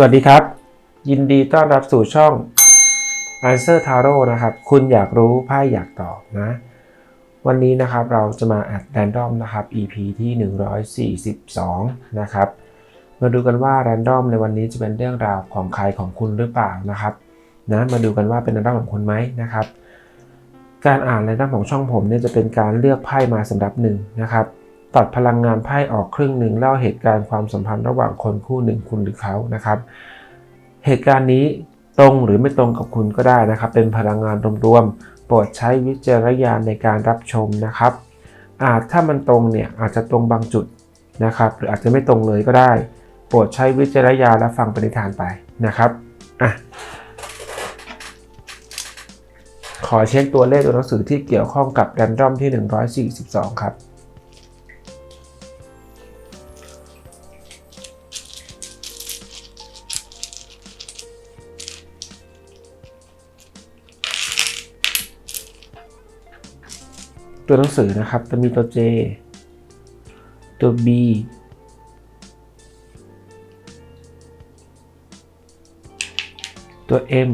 สวัสดีครับ ยินดีต้อนรับสู่ช่อง Answer Tarot นะครับ คุณอยากรู้ไพ่อยากตอบนะ วันนี้นะครับเราจะมาอัดแรนดอมนะครับ EP ที่ 142 นะครับ มาดูกันว่าแรนดอมในวันนี้จะเป็นเรื่องราวของใครของคุณหรือเปล่านะครับนะมาดูกันว่าเป็นแรนดอมของคุณไหมนะครับ การอ่านแรนดอมของช่องผมเนี่ยจะเป็นการเลือกไพ่มาสำหรับหนึ่งนะครับ ตัดพลังงานไพ่ออกครึ่งหนึ่งเล่าเหตุการณ์ความสัมพันธ์ระหว่างคนคู่หนึ่งคุณหรือเขานะครับ เหตุการณ์นี้ตรงหรือไม่ตรงกับคุณก็ได้นะครับ เป็นพลังงานรวมๆโปรดใช้วิจารณญาณในการรับชมนะครับ อาจถ้ามันตรงเนี่ยอาจจะตรงบางจุดนะครับ หรืออาจจะไม่ตรงเลยก็ได้ โปรดใช้วิจารณญาณและฟังปณิธานไปนะครับอะขอเช็คตัวเลขตัวหนังสือที่เกี่ยวข้องกับแรนดอมที่ 142 ครับ ตัวหนังสือนะครับ จะมีตัว J ตัว B ตัว M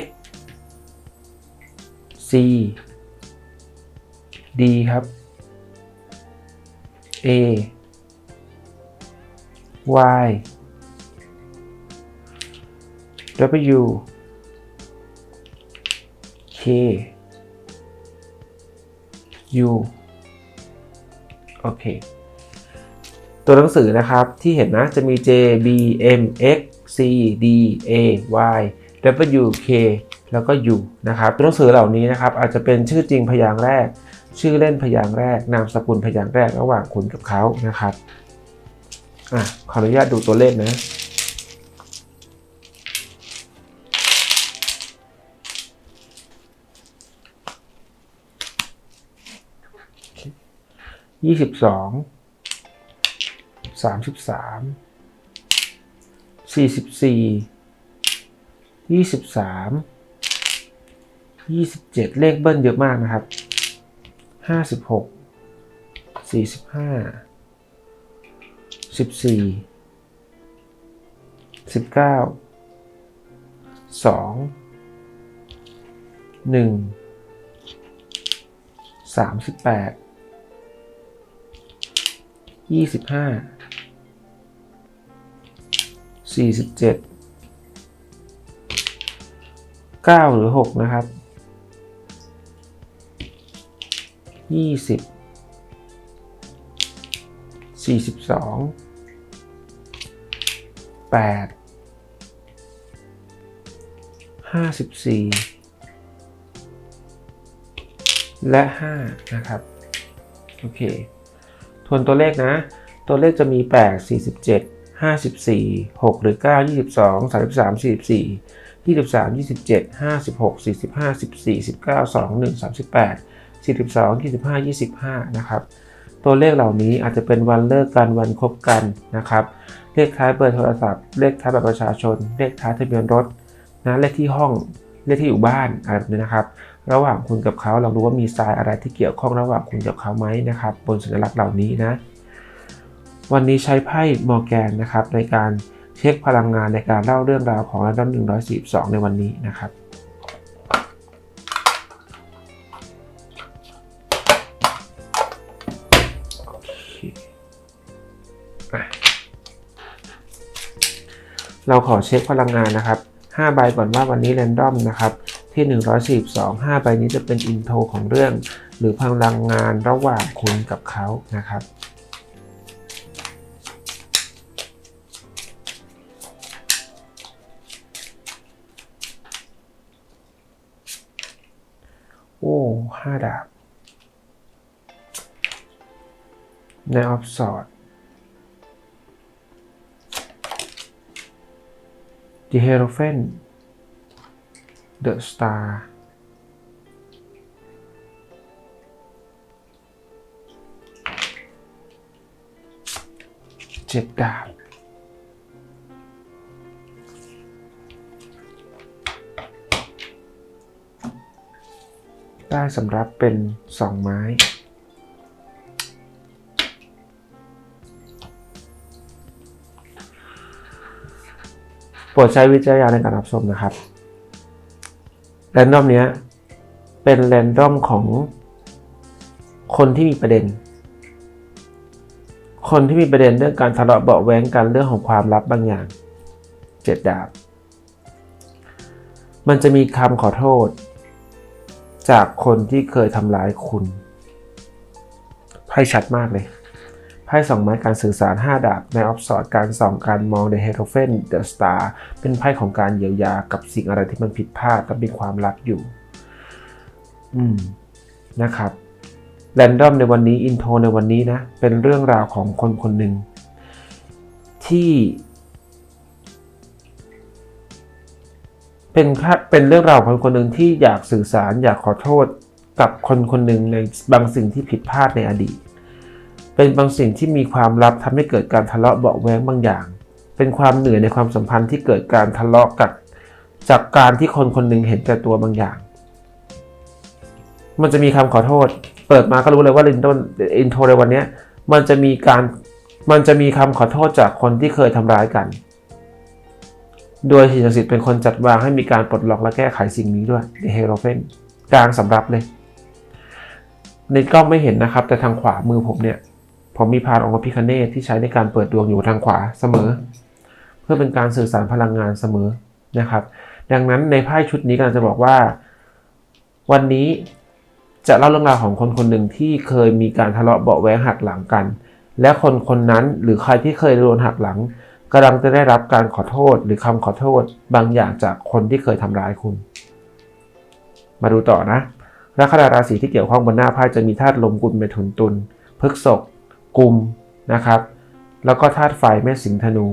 X C D ครับ A Y W K U โอเค ตัวหนังสือนะครับที่เห็นนะจะมี J B M X C D A Y W K แล้วก็ U นะครับตัวหนังสือเหล่านี้นะครับอาจจะเป็นชื่อจริงพยางค์แรก ชื่อเล่นพยางค์แรก นามสกุลพยางค์แรกระหว่างคุณกับเขานะครับอะขออนุญาตดูตัวเลขนะ ยี่สิบสองสามสิบสามสี่สิบสี่ยี่สิบสามยี่สิบเจ็ดเลขเบิ้ลเยอะมากนะครับห้าสิบหกสี่สิบห้าสิบสี่สิบเก้าสองหนึ่งสามสิบแปด ยี่สิบห้าสี่สิบเจ็ดเก้าหรือหกนะครับยี่สิบสี่สิบสองแปดห้าสิบสี่และห้านะครับ โอเค ทวนตัวเลขนะ ตัวเลขจะมี 8 47 54 6 หรือ 9 22 33 44 23 27 56 45 14 19 21 38 42 25 25 นะครับ ตัวเลขเหล่านี้อาจจะเป็นวันเลิกกันวันครบกันนะครับ เลขท้ายเบอร์โทรศัพท์ เลขท้ายบัตรประชาชน เลขท้ายทะเบียนรถนะเลขที่ห้อง เลขที่อยู่บ้านอะไรแบบนี้นะครับ ระหว่างคุณกับเขาเราดูว่ามีทรายอะไรที่เกี่ยวข้องระหว่างคุณกับเขาไหมนะครับ บนสัญลักษณ์เหล่านี้นะ วันนี้ใช้ไพ่มอร์แกนนะครับ ในการเช็คพลังงานในการเล่าเรื่องราวของระดับ142 ในวันนี้นะครับเคอะเราขอเช็คพลังงานนะครับ 5 ใบก่อนว่าวันนี้แรนดอมนะครับ ที่ 142 5 ใบนี้จะเป็นอินโทรของเรื่อง หรือพลังงานระหว่างคุณกับเขานะครับโอ้ห้าดาบในออฟสอด The Hierophant The Star เจ็ดดาบได้สำรับเป็นสองไม้ โปรดใช้วิจารณญาณในการรับชมนะครับ แรนดอมเนี้ยเป็นแรนดอมของคนที่มีประเด็น คนที่มีประเด็นเรื่องการทะเลาะเบาะแว้งกันเรื่องของความลับบางอย่างเจ็ดดาบ มันจะมีคำขอโทษ จากคนที่เคยทำร้ายคุณไพ่ชัดมากเลย ไพ่สองไม้การสื่อสาร 5 ดาบในออฟสอดการส่องการมอง The h e r o p h a n The Star เป็นไพ่ของการเยียวยากับสิ่งอะไรที่มันผิดพลาดและมีความลับอยู่ อืมนะครับแรนดอมในวันนี้อินโทรในวันนี้นะ เป็นเรื่องราวของคนคนหนึ่ง ที่ เป็นค่เป็นเรื่องราวของคนคนหนึ่งที่อยากสื่อสารอยากขอโทษกับคนคนหนึ่งในบางสิ่งที่ผิดพลาดในอดีต เป็นบางสิ่งที่มีความลับทำให้เกิดการทะเลาะเบาแว้งบางอย่าง เป็นความเหนื่อยในความสัมพันธ์ที่เกิดการทะเลาะกับจากการที่คนคนหนึ่งเห็นแก่ตัวบางอย่าง มันจะมีคำขอโทษ เปิดมาก็รู้เลยว่าลินโดนอินโทรในวันนี้มันจะมีการมันจะมีคำขอโทษจากคนที่เคยทำร้ายกัน โดยสิ่งศักดิ์สิทธิ์เป็นคนจัดวางให้มีการปลดล็อกและแก้ไขสิ่งนี้ด้วยในเฮโรเฟนกลางสำรับเลยในกล้องไม่เห็นนะครับ แต่ทางขวามือผมเนี่ย ผมมีพานองค์พระพิคเนตที่ใช้ในการเปิดดวงอยู่ทางขวาเสมอ เพื่อเป็นการสื่อสารพลังงานเสมอนะครับ ดังนั้นในไพ่ชุดนี้กำลังจะบอกว่า วันนี้จะเล่าเรื่องราวของคนคนหนึ่งที่เคยมีการทะเลาะเบาะแวงหักหลังกัน และคนคนนั้นหรือใครที่เคยโดนหักหลังกำลังจะได้รับการขอโทษหรือคำขอโทษบางอย่างจากคนที่เคยทำร้ายคุณ มาดูต่อนะลัคนาราศีที่เกี่ยวข้องบนหน้าไพ่จะมีธาตุลมกุลเมถุนตุลพฤกษก กุมนะครับ แล้วก็ธาตุไฟแม่สิงห์ธนู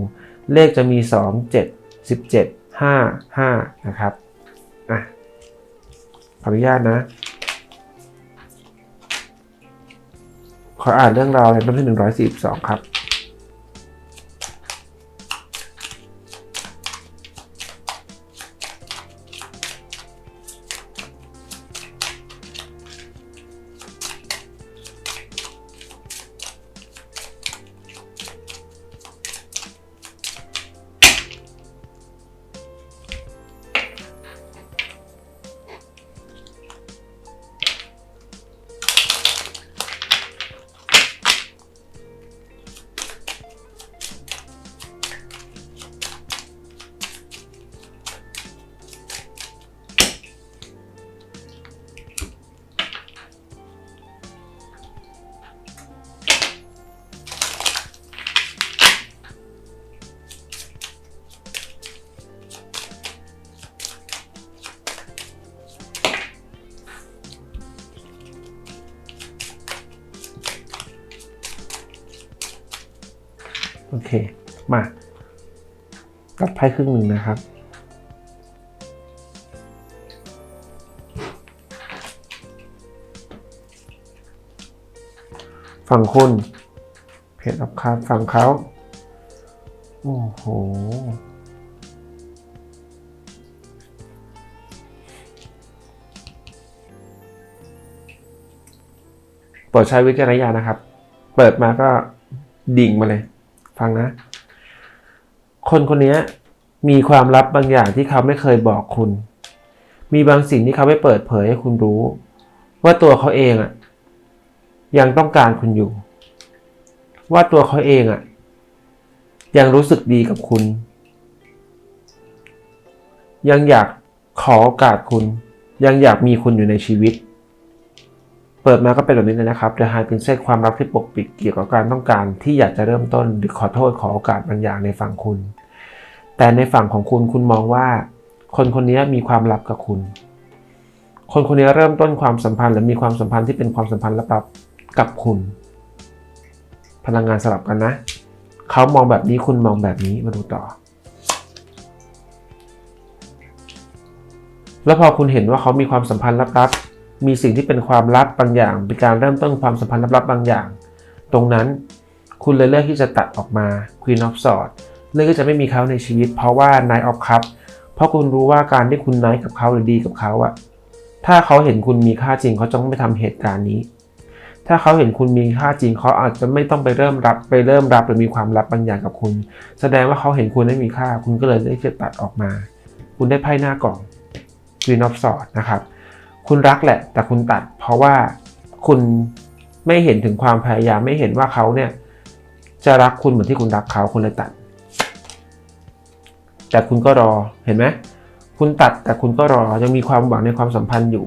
เลขจะมี 2 7 17 5 5 นะครับอะขออนุญาตนะ ขออ่านเรื่องราวในลำที่142 ครับ มา ตัดไพ่ครึ่งหนึ่งนะครับ ฝั่งคุณเพจอับคารฝั่งเขาโอ้โหโปรดใช้วิจารณญาณนะครับ เปิดมาก็ดิ่งมาเลย ฟังนะ คนคนนี้มีความลับบางอย่างที่เขาไม่เคยบอกคุณ มีบางสิ่งที่เขาไม่เปิดเผยให้คุณรู้ ว่าตัวเขาเองอะยังต้องการคุณอยู่ ว่าตัวเขาเองอะยังรู้สึกดีกับคุณ ยังอยากขอโอกาสคุณ ยังอยากมีคุณอยู่ในชีวิต เปิดมาก็เป็นแบบนี้เลยนะครับ The High Princess ความรักที่ปกปิดเกี่ยวกับการต้องการที่อยากจะเริ่มต้นหรือขอโทษขอโอกาสบางอย่างในฝั่งคุณ แต่ในฝั่งของคุณคุณมองว่า คนคนนี้มีความลับกับคุณ คนคนนี้เริ่มต้นความสัมพันธ์หรือมีความสัมพันธ์ที่เป็นความสัมพันธ์ลับๆกับคุณ พลังงานสลับกันนะ เขามองแบบนี้คุณมองแบบนี้มาดูต่อ แล้วพอคุณเห็นว่าเขามีความสัมพันธ์ลับๆ มีสิ่งที่เป็นความลับบางอย่าง เป็นการเริ่มต้นความสัมพันธ์ลับๆบางอย่าง ตรงนั้นคุณเลยเลือกที่จะตัดออกมา Queen of Swords เลือกที่จะไม่มีเขาในชีวิต เพราะว่า Knight of Cups เพราะคุณรู้ว่าการที่คุณไนท์กับเขาหรือดีกับเขาอะถ้าเขาเห็นคุณมีค่าจริงเขาจะไม่ทำเหตุการณ์นี้ ถ้าเขาเห็นคุณมีค่าจริงเขาอาจจะไม่ต้องไปเริ่มรับไปเริ่มรับหรือมีความลับบางอย่างกับคุณ แสดงว่าเขาเห็นคุณได้มีค่า คุณก็เลยได้จะตัดออกมา คุณได้ไพ่หน้ากล่อง Queen of Swords นะครับ คุณรักแหละ แต่คุณตัด เพราะว่าคุณไม่เห็นถึงความพยายามไม่เห็นว่าเขาเนี่ย จะรักคุณเหมือนที่คุณรักเขาคุณเลยตัด แต่คุณก็รอเห็นไหมคุณตัดแต่คุณก็รอยังมีความหวังในความสัมพันธ์อยู่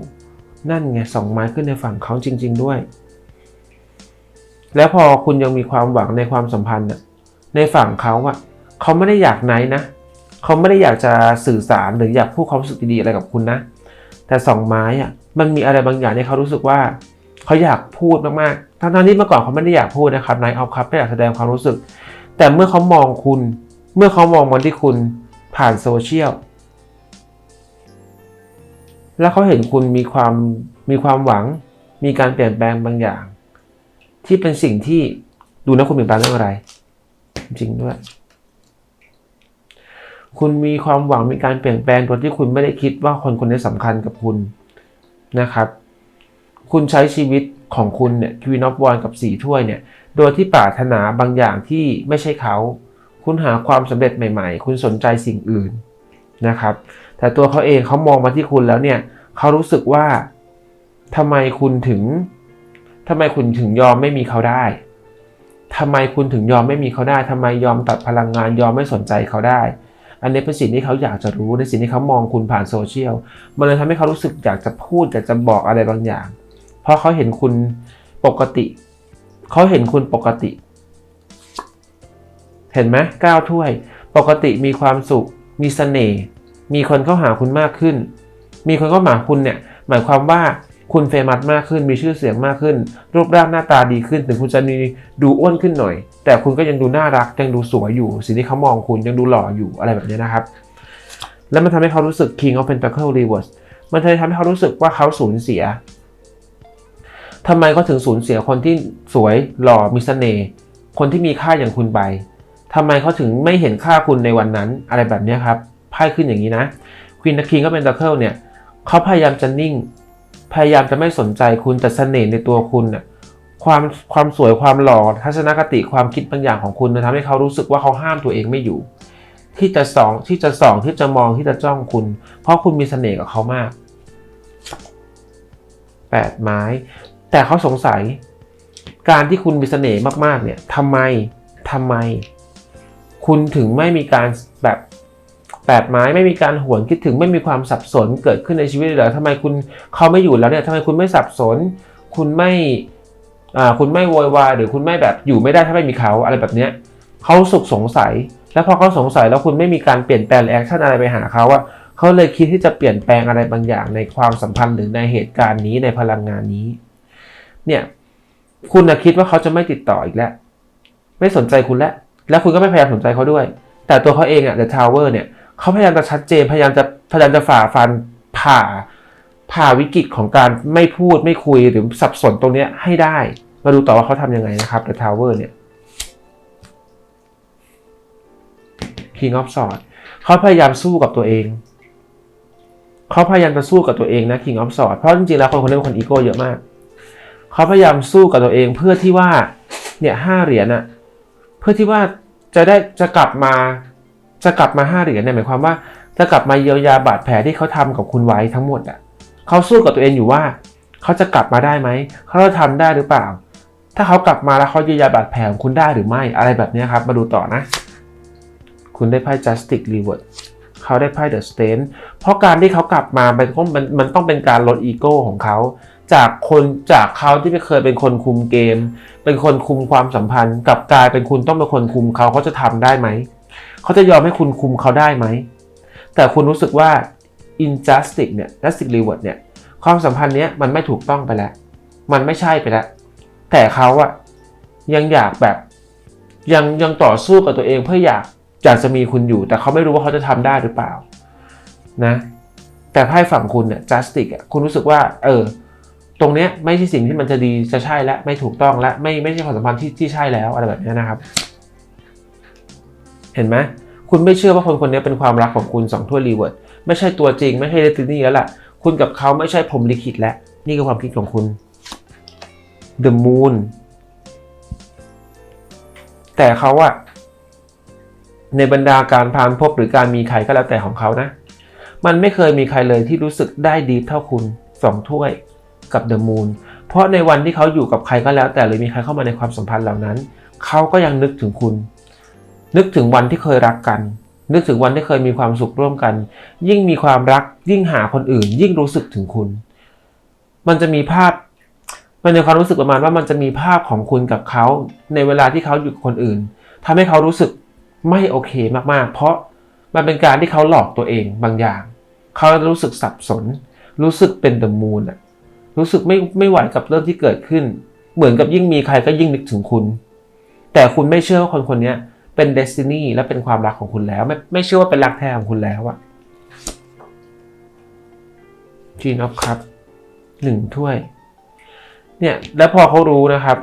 นั่นไงสองไม้ขึ้นในฝั่งเขาจริง ๆ ด้วย แล้วพอคุณยังมีความหวังในความสัมพันธ์น่ะในฝั่งเขาอะเขาไม่ได้อยากไหนนะเขาไม่ได้อยากจะสื่อสารหรืออยากพูดความรู้สึกดีๆอะไรกับคุณนะ แต่สองไม้อะมันมีอะไรบางอย่างที่เขารู้สึกว่าเขาอยากพูดมากๆทั้งๆที่เมื่อก่อนเขาไม่ได้อยากพูดนะครับนายออฟครับไม่อยากแสดงความรู้สึก แต่เมื่อเขามองคุณ เมื่อเขามองมาที่คุณผ่านโซเชียลแล้วเขาเห็นคุณมีความมีความหวัง มีการเปลี่ยนแปลงบางอย่าง ที่เป็นสิ่งที่ดูนะคุณเปลี่ยนแปลงเรื่องอะไร จริงด้วย คุณมีความหวังมีการเปลี่ยนแปลงโดยที่คุณไม่ได้คิดว่าคนคนนี้สำคัญกับคุณนะครับ คุณใช้ชีวิตของคุณเนี่ยควีนอฟวอนกับสีถ้วยเนี่ย โดยที่ปรารถนาบางอย่างที่ไม่ใช่เขา คุณหาความสำเร็จใหม่ๆ คุณสนใจสิ่งอื่นนะครับ แต่ตัวเขาเองเขามองมาที่คุณแล้วเนี่ยเขารู้สึกว่าทำไมคุณถึงทำไมคุณถึงยอมไม่มีเขาได้ทำไมคุณถึงยอมไม่มีเขาได้ทำไมยอมตัดพลังงานยอมไม่สนใจเขาได้ อันนี้เป็นสิ่งที่เขาอยากจะรู้ในสิ่งที่เขามองคุณผ่านโซเชียลมันเลยทำให้เขารู้สึกอยากจะพูดอยากจะบอกอะไรบางอย่าง เพราะเขาเห็นคุณปกติ เขาเห็นคุณปกติ เห็นไหมก้าวถ้วย ปกติมีความสุข มีเสน่ห์มีคนเข้าหาคุณมากขึ้น มีคนเข้าหาคุณเนี่ยหมายความว่า คุณเฟมัสมากขึ้นมีชื่อเสียงมากขึ้น รูปร่างหน้าตาดีขึ้น ถึงคุณจะมีดูอ้วนขึ้นหน่อย แต่คุณก็ยังดูน่ารักยังดูสวยอยู่ สิ่งที่เขามองคุณยังดูหล่ออยู่อะไรแบบนี้นะครับ แล้วมันทำให้เขารู้สึก King of Pentacle Reverse มันเลยทำให้เขารู้สึกว่าเขาสูญเสียทำไมเขาถึงสูญเสียคนที่สวยหล่อมีเสน่ห์คนที่มีค่าอย่างคุณไปทำไมเขาถึงไม่เห็นค่าคุณในวันนั้น อะไรแบบนี้ครับไพ่ขึ้นอย่างนี้นะควีนคิงก็เป็นตะเคิลเนี่ยเขาพยายามจะนิ่ง พยายามจะไม่สนใจคุณแต่เสน่ห์ในตัวคุณน่ะความความสวยความหล่อทัศนคติความคิดบางอย่างของคุณนะทำให้เขารู้สึกว่าเขาห้ามตัวเองไม่อยู่ ที่จะสองที่จะส่องที่จะมองที่จะจ้องคุณ เพราะคุณมีเสน่ห์กับเขามากแปดไม้ แต่เขาสงสัย การที่คุณมีเสน่ห์มากๆเนี่ยทำไมทำไม คุณถึงไม่มีการแบบ แปดไม้ไม่มีการหวนคิดถึงไม่มีความสับสนเกิดขึ้นในชีวิตเลยเหรอทำไมคุณเขาไม่อยู่แล้วเนี่ยทำไมคุณไม่สับสน คุณไม่อ่าคุณไม่โวยวายหรือคุณไม่แบบอยู่ไม่ได้ถ้าไม่มีเขาอะไรแบบเนี้ยเขาสุกสงสัย แล้วพอเขาสงสัยแล้วคุณไม่มีการเปลี่ยนแปลงแอคชั่นอะไรไปหาเขาอะเขาเลยคิดที่จะเปลี่ยนแปลงอะไรบางอย่างในความสัมพันธ์หรือในเหตุการณ์นี้ในพลังงานนี้ เนี่ยคุณนะคิดว่าเขาจะไม่ติดต่ออีกแล้ว ไม่สนใจคุณแล้ว แล้วคุณก็ไม่พยายามสนใจเขาด้วย แต่ตัวเขาเองอะ The Tower เนี่ย เขาพยายามจะชัดเจนพยายามจะพยายามจะฝ่าฟันผ่าผ่าวิกฤตของการไม่พูดไม่คุยหรือสับสนตรงนี้ให้ได้ มาดูต่อว่าเขาทำยังไงนะครับ The Tower เนี่ย King of Swords เขาพยายามสู้กับตัวเอง เขาพยายามจะสู้กับตัวเองนะ King of Swords เพราะจริงๆแล้วคนคนนี้เป็นคนอีโก้เยอะมาก เขาพยายามสู้กับตัวเองเพื่อที่ว่าเนี่ยห้าเหรียญอะเพื่อที่ว่าจะได้จะกลับมา จะกลับมาห้าเหรียญเนี่ยหมายความว่าจะกลับมาเยียวยาบาดแผลที่เขาทำกับคุณไว้ทั้งหมดอะเขาสู้กับตัวเองอยู่ว่า เขาจะกลับมาได้ไหมเขาจะทำได้หรือเปล่า ถ้าเขากลับมาแล้วเขาเยียวยาบาดแผลของคุณได้หรือไม่อะไรแบบนี้ครับ มาดูต่อนะ คุณได้ไพ่ Justice Reward เขาได้ไพ่ The Stand เพราะการที่เขากลับมามันต้องมันมันต้องเป็นการลดอีโก้ของเขาจากคนจากเขาที่ไม่เคยเป็นคนคุมเกม เป็นคนคุมความสัมพันธ์กลับกลายเป็นคุณต้องเป็นคนคุมเขาเขาจะทำได้ไหม เขาจะยอมให้คุณคุมเขาได้ไหม แต่คุณรู้สึกว่า injustice เนี่ย justice reward เนี่ย ความสัมพันธ์เนี้ยมันไม่ถูกต้องไปแล้ว มันไม่ใช่ไปแล้ว แต่เขาอะยังอยากแบบยังยังต่อสู้กับตัวเองเพื่ออยากอยากจะมีคุณอยู่ แต่เขาไม่รู้ว่าเขาจะทำได้หรือเปล่านะ แต่ไพ่ฝั่งคุณเนี่ย justice อะคุณรู้สึกว่า เออ ตรงเนี้ยไม่ใช่สิ่งที่มันจะดีจะใช่และไม่ถูกต้องและไม่ไม่ใช่ความสัมพันธ์ที่ที่ใช่แล้วอะไรแบบนี้นะครับ เห็นไหมคุณไม่เชื่อว่าคนคนนี้เป็นความรักของคุณสองถ้วยรีเวิร์ดไม่ใช่ตัวจริงไม่ใช่เดตินี่แล้วล่ะ คุณกับเขาไม่ใช่ผมลิขิตแล้ว นี่คือความคิดของคุณ The Moon แต่เขาอะในบรรดาการพานพบหรือการมีใครก็แล้วแต่ของเขานะ มันไม่เคยมีใครเลยที่รู้สึกได้ดีเท่าคุณสองถ้วยกับ The Moon เพราะในวันที่เขาอยู่กับใครก็แล้วแต่หรือมีใครเข้ามาในความสัมพันธ์เหล่านั้น เขาก็ยังนึกถึงคุณ นึกถึงวันที่เคยรักกัน นึกถึงวันที่เคยมีความสุขร่วมกัน ยิ่งมีความรัก ยิ่งหาคนอื่น ยิ่งรู้สึกถึงคุณ มันจะมีภาพ มันในความรู้สึกประมาณว่ามันจะมีภาพของคุณกับเขา ในเวลาที่เขาอยู่กับคนอื่นทำให้เขารู้สึกไม่โอเคมากๆ เพราะมันเป็นการที่เขาหลอกตัวเองบางอย่าง เขารู้สึกสับสน รู้สึกเป็นเดอะมูนอะรู้สึกไม่ไม่ไหวกับเรื่องที่เกิดขึ้น เหมือนกับยิ่งมีใครก็ยิ่งนึกถึงคุณ แต่คุณไม่เชื่อว่าคนคนนี้เเป็นเดสตินีและเป็นความรักของคุณแล้ว ไม่ไม่เชื่อว่าเป็นรักแท้ของคุณแล้วอะจีนออฟครับหนึ่งถ้วย เนี่ย แล้วพอเขารู้นะครับ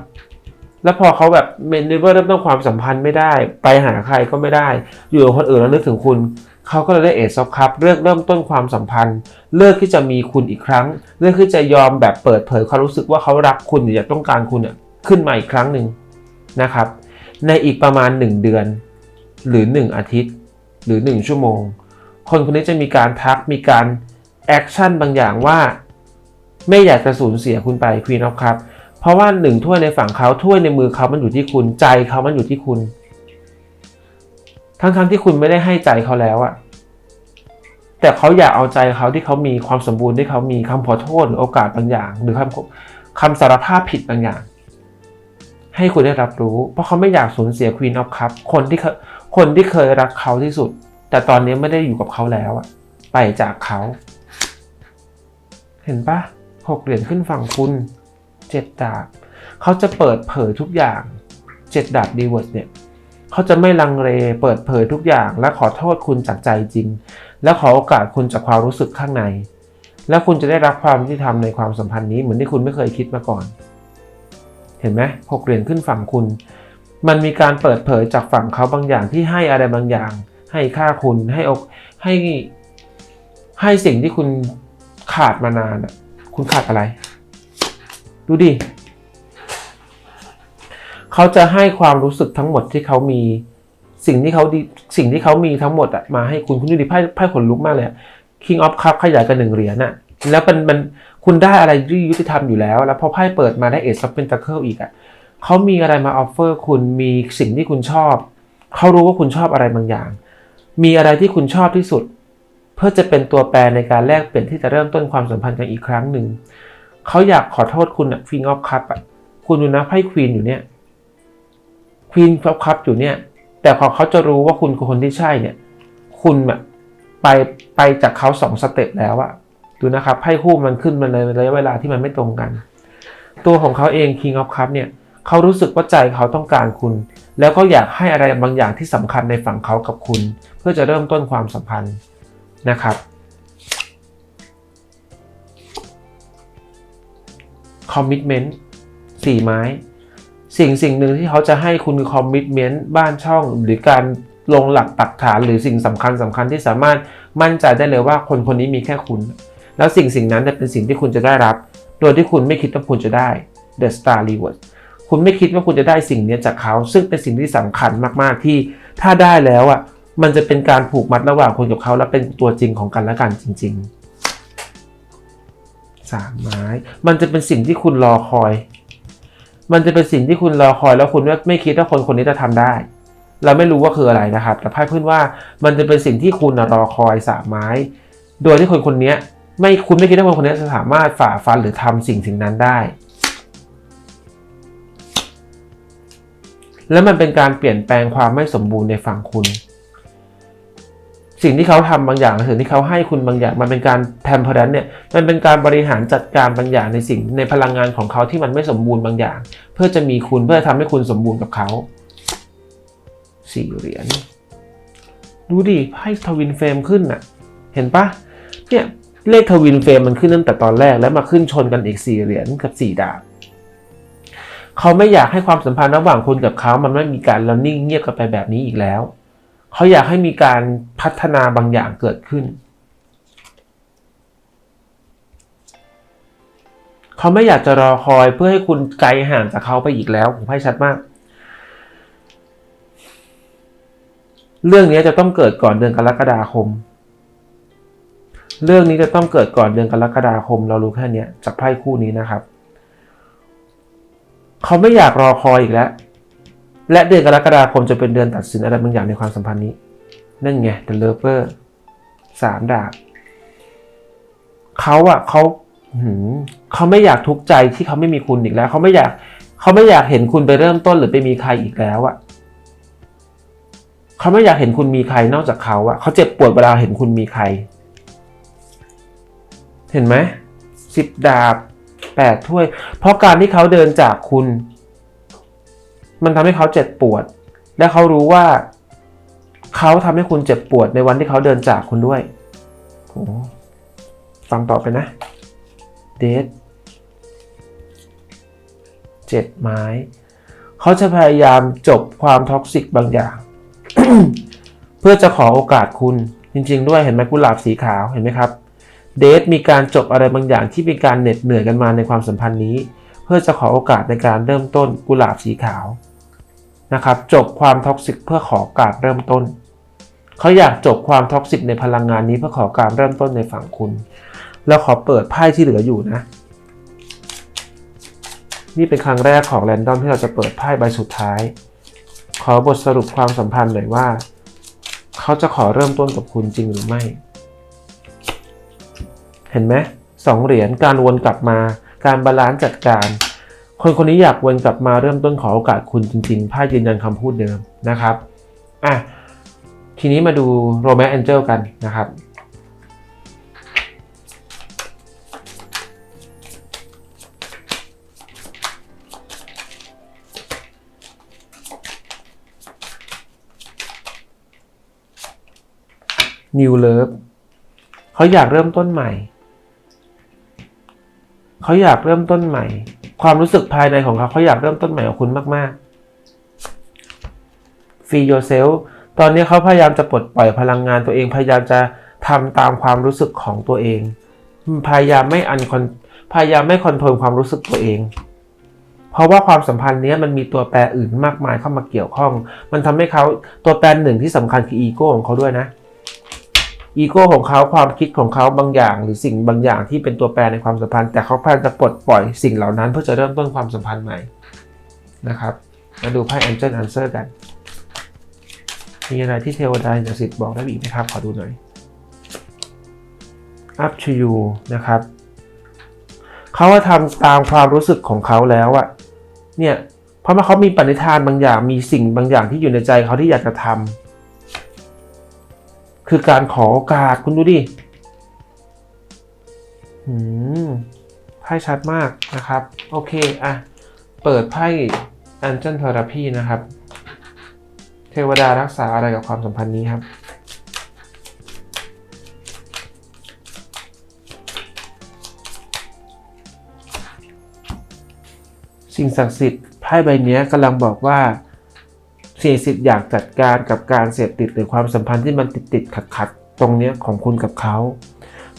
แล้วพอเขาแบบเมนเวอร์เริ่มต้นความสัมพันธ์ไม่ได้ ไปหาใครก็ไม่ได้ อยู่กับคนอื่นแล้วนึกถึงคุณ เขาก็เลยได้เอซอฟครับเลือกเริ่มต้นความสัมพันธ์ เลือกที่จะมีคุณอีกครั้ง เลือกที่จะยอมแบบเปิดเผยความรู้สึกว่าเขารักคุณหรืออยากต้องการคุณเนี่ยขึ้นมาอีกครั้งหนึ่งนะครับ ในอีกประมาณ 1 เดือน หรือ 1 อาทิตย์ หรือ 1 ชั่วโมง คนคนนี้จะมีการทักมีการแอคชั่นบางอย่างว่า ไม่อยากจะสูญเสียคุณไปควีนออฟครับเพราะว่าหนึ่งถ้วยในฝั่งเขาถ้วยในมือเขามันอยู่ที่คุณใจเขามันอยู่ที่คุณ ทั้งๆทที่คุณไม่ได้ให้ใจเขาแล้วอะแต่เขาอยากเอาใจเขาที่เขามีความสมบูรณ์ที่เขามีคำขอโทษหรือโอกาสบางอย่าง หรือคำคำสารภาพผิดบางอย่าง ให้คุณได้รับรู้ เพราะเขาไม่อยากสูญเสียควีนออฟคัพคนที่เคยคนที่เคยรักเขาที่สุด แต่ตอนนี้ไม่ได้อยู่กับเขาแล้วอะไปจากเขา เห็นปะหกเหรียญขึ้นฝั่งคุณเจ็ดดาบเขาจะเปิดเผยทุกอย่างเจ็ดดาบดีเวิร์ดเนี่ยเขาจะไม่ลังเลเปิดเผยทุกอย่าง และขอโทษคุณจากใจจริง และขอโอกาสคุณจากความรู้สึกข้างใน แล้วคุณจะได้รับความยุติธรรมในความสัมพันธ์นี้เหมือนที่คุณไม่เคยคิดมาก่อน เห็นไหมหกเหรียญขึ้นฝั่งคุณ มันมีการเปิดเผยจากฝั่งเขาบางอย่างที่ให้อะไรบางอย่าง ให้ค่าคุณให้อกให้ให้สิ่งที่คุณขาดมานานอะคุณขาดอะไร ดูดิเขาจะให้ความรู้สึกทั้งหมดที่เขามีสิ่งที่เขาดีสิ่งที่เขามีทั้งหมดอะมาให้คุณคุณดูดิไพ่ไพ่ขนลุกมากเลยอะ King of Cup ขยายกันหนึ่งเหรียญอะแล้วมันมัน คุณได้อะไรที่ยุติธรรมอยู่แล้ว แล้วพอไพ่เปิดมาได้ Ace of Pentacle อีกอะเขามีอะไรมาออฟเฟอร์คุณมีสิ่งที่คุณชอบ เขารู้ว่าคุณชอบอะไรบางอย่าง มีอะไรที่คุณชอบที่สุด เพื่อจะเป็นตัวแปรในการแลกเปลี่ยนที่จะเริ่มต้นความสัมพันธ์กันอีกครั้งหนึ่ง เขาอยากขอโทษคุณอะ King of Cup อะคุณดูนะไพ่ควีนอยู่เนี่ยควีนออฟคัพอยู่เนี่ย แต่พอเขาจะรู้ว่าคุณคือคนที่ใช่เนี่ย คุณแบบไปไปจากเขาสองสเต็ปแล้วอะ ดูนะครับไพ่คู่มันขึ้นมาในระยะเวลาที่มันไม่ตรงกัน ตัวของเขาเอง King of Cup เนี่ยเขารู้สึกว่าใจเขาต้องการคุณ แล้วก็อยากให้อะไรบางอย่างที่สำคัญในฝั่งเขากับคุณ เพื่อจะเริ่มต้นความสัมพันธ์นะครับคอมมิชเมนต์สี่ไม้ สิ่งสิ่งหนึ่งที่เขาจะให้คุณคือคอมมิชเมนต์บ้านช่อง หรือการลงหลักปักฐานหรือสิ่งสำคัญสำคัญที่สามารถมั่นใจได้เลยว่าคนคนนี้มีแค่คุณ แล้วสิ่งสิ่งนั้นจะเป็นสิ่งที่คุณจะได้รับ โดยที่คุณไม่คิดว่าคุณจะได้ The Star Reward คุณไม่คิดว่าคุณจะได้สิ่งนี้จากเขา ซึ่งเป็นสิ่งที่สำคัญมากๆที่ถ้าได้แล้วอะมันจะเป็นการผูกมัดระหว่างคุณกับเขาและเป็นตัวจริงของกันและกันจริงๆสามไม้มันจะเป็นสิ่งที่คุณรอคอย มันจะเป็นสิ่งที่คุณรอคอย แล้วคุณไม่คิดว่าคนคนนี้จะทำได้ เราไม่รู้ว่าคืออะไรนะครับ แต่ไพ่พื้นว่ามันจะเป็นสิ่งที่คุณรอคอยสามไม้ โดยที่คนคนนี้ ไม่คุณไม่คิดว่าคนคนนี้จะสามารถฝ่าฟันหรือทำสิ่งสิ่งนั้นได้ และมันเป็นการเปลี่ยนแปลงความไม่สมบูรณ์ในฝั่งคุณ สิ่งที่เขาทำบางอย่างสิ่งที่เขาให้คุณบางอย่างมันเป็นการแทมเพอร์เนี่ยมันเป็นการบริหารจัดการบางอย่างในสิ่งในพลังงานของเขาที่มันไม่สมบูรณ์บางอย่าง เพื่อจะมีคุณเพื่อทำให้คุณสมบูรณ์กับเขาสี่เหรียญดูดิไพ่ทวินเฟรมขึ้นน่ะ เห็นปะเนี่ย เลขทวินเฟรมมันขึ้นตั้งแต่ตอนแรกแล้วมาขึ้นชนกันอีกสี่เหรียญกับสี่ดาบเขาไม่อยากให้ความสัมพันธ์ระหว่างคุณกับเขามันไม่มีการแล้วนิ่งเงียบกันไปแบบนี้อีกแล้ว เขาอยากให้มีการพัฒนาบางอย่างเกิดขึ้นเขเขาไม่อยากจะรอคอยเพื่อให้คุณไกลห่างจากเขาไปอีกแล้วผมให้ชัดมาก เรื่องนี้จะต้องเกิดก่อนเดือนกรกฎาคม เรื่องนี้จะต้องเกิดก่อนเดือนกรกฎาคม เรารู้แค่นี้จากไพ่คู่นี้นะครับ เขาไม่อยากรอคอยอีกแล้ว และเดือนกรกฎาคมจะเป็นเดือนตัดสินอะไรบางอย่างในความสัมพันธ์นี้ นั่นไง The Lover สามดาบเขาอะเขาเขาไม่อยากทุกข์ใจที่เขาไม่มีคุณอีกแล้ว เขาไม่อยากเขาไม่อยากเห็นคุณไปเริ่มต้นหรือไปมีใครอีกแล้วอะเขาไม่อยากเห็นคุณมีใครนอกจากเขาอะเขาเจ็บปวดเวลาเห็นคุณมีใคร เห็นไหมสิบดาบแปดถ้วย เพราะการที่เขาเดินจากคุณ มันทำให้เขาเจ็บปวด และเขารู้ว่า เขาทำให้คุณเจ็บปวดในวันที่เขาเดินจากคุณด้วยโอ้ฟังต่อไปนะเดทเจ็ดไม้ เขาจะพยายามจบความท็อกซิกบางอย่าง เพื่อจะขอโอกาสคุณจริง ๆ ด้วยเห็นไหมกุหลาบสีขาวเห็นไหมครับ เดทมีการจบอะไรบางอย่างที่มีการเหน็ดเหนื่อยกันมาในความสัมพันธ์นี้ เพื่อจะขอโอกาสในการเริ่มต้นกุหลาบสีขาวนะครับจบความท็อกซิกเพื่อขอโอกาสเริ่มต้นเขาอยากจบความท็อกซิกในพลังงานนี้เพื่อขอการเริ่มต้นในฝั่งคุณ แล้วขอเปิดไพ่ที่เหลืออยู่นะ นี่เป็นครั้งแรกของแรนดอมที่เราจะเปิดไพ่ใบสุดท้าย ขอบทสรุปความสัมพันธ์หน่อยว่า เขาจะขอเริ่มต้นกับคุณจริงหรือไม่ เห็นไหมสองเหรียญการวนกลับมา การบาลานซ์จัดการ คนคนนี้อยากวนกลับมาเริ่มต้นขอโอกาสคุณจริงๆไพ่ยืนยันคำพูดเดิมนะครับอะทีนี้มาดูโรแมนแองเจลกันนะครับ New Love เขาอยากเริ่มต้นใหม่ เขาอยากเริ่มต้นใหม่ ความรู้สึกภายในของเขาเขาอยากเริ่มต้นใหม่กับคุณมากๆ Free yourself ตอนนี้เขาพยายามจะปลดปล่อยพลังงานตัวเอง พยายามจะทำตามความรู้สึกของตัวเอง พยายามไม่อันคอนพยายามไม่คอนโทรลความรู้สึกตัวเอง เพราะว่าความสัมพันธ์นี้มันมีตัวแปรอื่นมากมายเข้ามาเกี่ยวข้อง มันทำให้เขาตัวแปรหนึ่งที่สำคัญคืออีโก้ของเขาด้วยนะ อีโก้ของเขาความคิดของเขาบางอย่าง หรือสิ่งบางอย่างที่เป็นตัวแปรในความสัมพันธ์ แต่เขาพยายามจะปลดปล่อยสิ่งเหล่านั้น เพื่อจะเริ่มต้นความสัมพันธ์ใหม่นะครับมาดูไพ่ Angel Answer กัน มีอะไรที่เทวดาศักดิ์สิทธิ์บอกได้อีกไหมครับ ขอดูหน่อย up to you นะครับเขาว่าทำตามความรู้สึกของเขาแล้วอะเนี่ยเพราะว่าเขามีปณิธานบางอย่างมีสิ่งบางอย่างที่อยู่ในใจเขาที่อยากจะทำ คือการขอโอกาสคุณดูดิหืมไพ่ชัดมากนะครับ โอเคอะเปิดไพ่ Angel Therapy นะครับ เทวดารักษาอะไรกับความสัมพันธ์นี้ครับสิ่งศักดิ์สิทธิ์ไพ่ใบนี้กำลังบอกว่า สิ่งศักดิ์สิทธิ์อยากจัดการกับการเสพติดหรือความสัมพันธ์ที่มันติดติดขัดขัดตรงนี้ของคุณกับเขา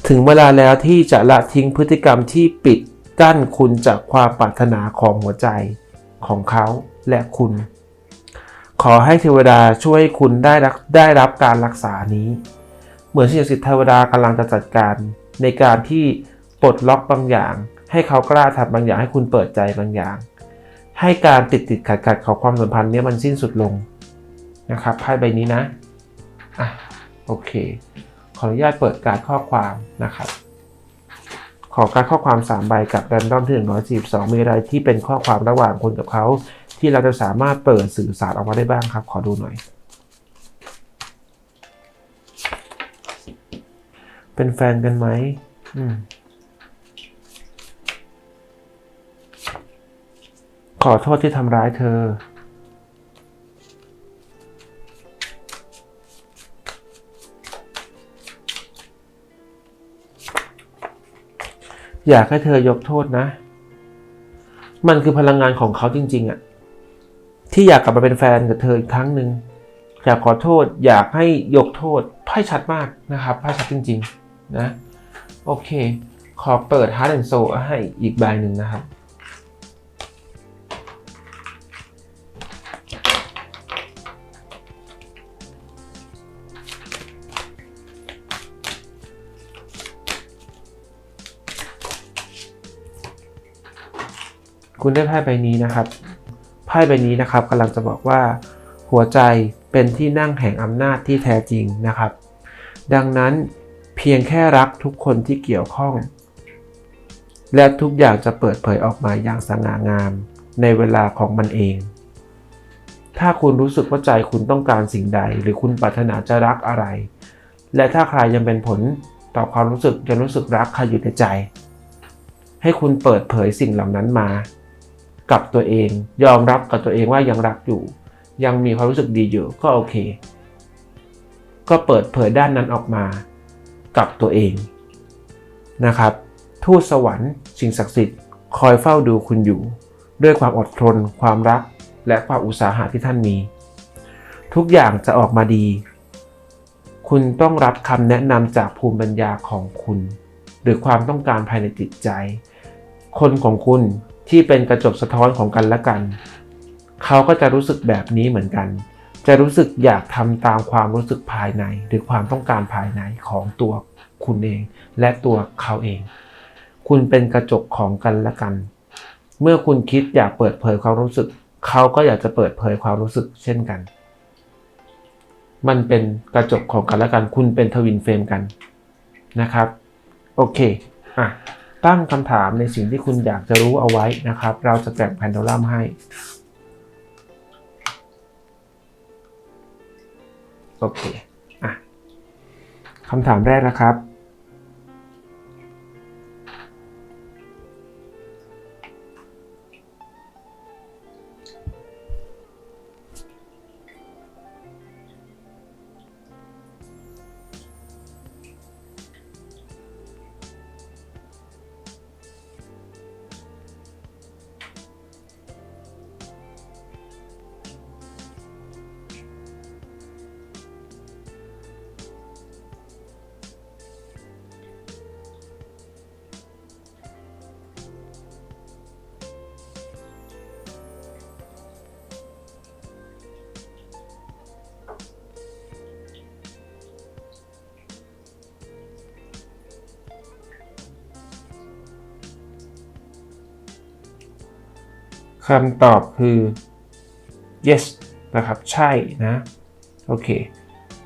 ถึงเวลาแล้วที่จะละทิ้งพฤติกรรมที่ปิดกั้นคุณจากความปรารถนาของหัวใจของเขาและคุณ ขอให้เทวดาช่วยคุณได้รับได้รับการรักษานี้ เหมือนสิ่งศักดิ์สิทธิ์เทวดากำลังจะจัดการ ในการที่ปลดล็อกบางอย่าง ให้เขากล้าทำบางอย่างให้คุณเปิดใจบางอย่าง ให้การติดติดขัดขัดของความสัมพันธ์เนี้มันสิ้นสุดลงนะครับไพ่ใบนี้นะอะโอเค ขออนุญาตเปิดการข้อความนะครับ ขอการข้อความ 3 ใบกับ r รนดอมที่142 มีอะไรที่เป็นข้อความระหว่างคนกับเขา ที่เราจะสามารถเปิดสื่อสารออกมาได้บ้างครับ ขอดูหน่อย เป็นแฟนกันไหมอืม ขอโทษที่ทำร้ายเธอ อยากให้เธอยกโทษนะ มันคือพลังงานของเขาจริง ๆอะที่อยากกลับมาเป็นแฟนกับเธออีกครั้งหนึ่งอยากขอโทษอยากให้ยกโทษไพ่ชัดมากนะครับไพ่ชัดจริง ๆ นะ โอเค ขอเปิด Heart and Soul ให้อีกใบหนึ่งนะครับ คุณได้ไพ่ใบนี้นะครับไพ่ใบนี้นะครับกำลังจะบอกว่า หัวใจเป็นที่นั่งแห่งอำนาจที่แท้จริงนะครับ ดังนั้นเพียงแค่รักทุกคนที่เกี่ยวข้อง และทุกอย่างจะเปิดเผยออกมาอย่างสง่างามในเวลาของมันเอง ถ้าคุณรู้สึกว่าใจคุณต้องการสิ่งใด หรือคุณปรารถนาจะรักอะไร และถ้าใครยังเป็นผลต่อความรู้สึกยังรู้สึกรักใครอยู่ในใจ ให้คุณเปิดเผยสิ่งเหล่านั้นมา กับตัวเอง ยอมรับกับตัวเองว่ายังรักอยู่ ยังมีความรู้สึกดีอยู่ก็โอเค ก็เปิดเผยด้านนั้นออกมากับตัวเองนะครับ ทูตสวรรค์สิ่งศักดิ์สิทธิ์คอยเฝ้าดูคุณอยู่ ด้วยความอดทน ความรัก และความอุตสาหะที่ท่านมี ทุกอย่างจะออกมาดี คุณต้องรับคำแนะนำจากภูมิปัญญาของคุณ หรือความต้องการภายในจิตใจ คนของคุณ ที่เป็นกระจกสะท้อนของกันและกัน เขาก็จะรู้สึกแบบนี้เหมือนกัน จะรู้สึกอยากทำตามความรู้สึกภายใน หรือความต้องการภายในของตัวคุณเอง และตัวเขาเอง คุณเป็นกระจกของกันและกัน เมื่อคุณคิดอยากเปิดเผยความรู้สึก เขาก็อยากจะเปิดเผยความรู้สึกเช่นกัน มันเป็นกระจกของกันและกัน คุณเป็นทวินเฟรมกันนะครับ โอเค อะ ตั้งคำถามในสิ่งที่คุณอยากจะรู้เอาไว้นะครับ เราจะแจกแพนโดลัมให้ โอเคอะคำถามแรกนะครับ คำตอบคือ yes นะครับ ใช่นะ โอเค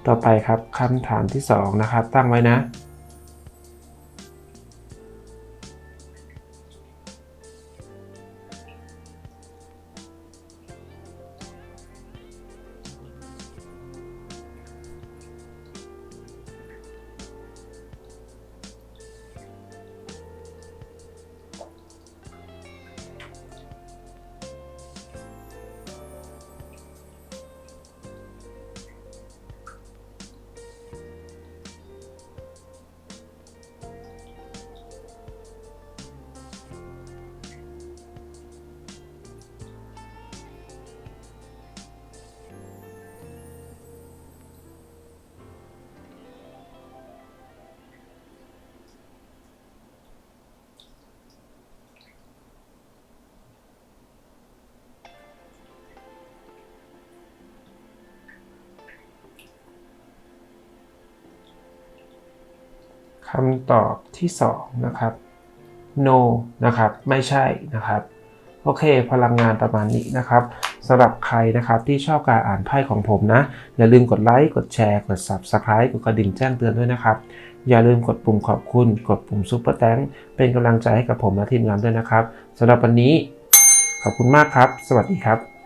ต่อไปครับคำถามที่ 2 นะครับ ตั้งไว้นะ คำตอบที่2นะครับ no นะครับ ไม่ใช่นะครับ โอเค พลังงานประมาณนี้นะครับสำหรับใครนะครับที่ชอบการอ่านไพ่ของผมนะ อย่าลืมกดไลค์กดแชร์กด Subscribe กดกระดิ่งแจ้งเตือนด้วยนะครับ อย่าลืมกดปุ่มขอบคุณ กดปุ่มซุปเปอร์แตงเป็นกำลังใจให้กับผมและทีมงานด้วยนะครับสำหรับวันนี้ ขอบคุณมากครับ สวัสดีครับ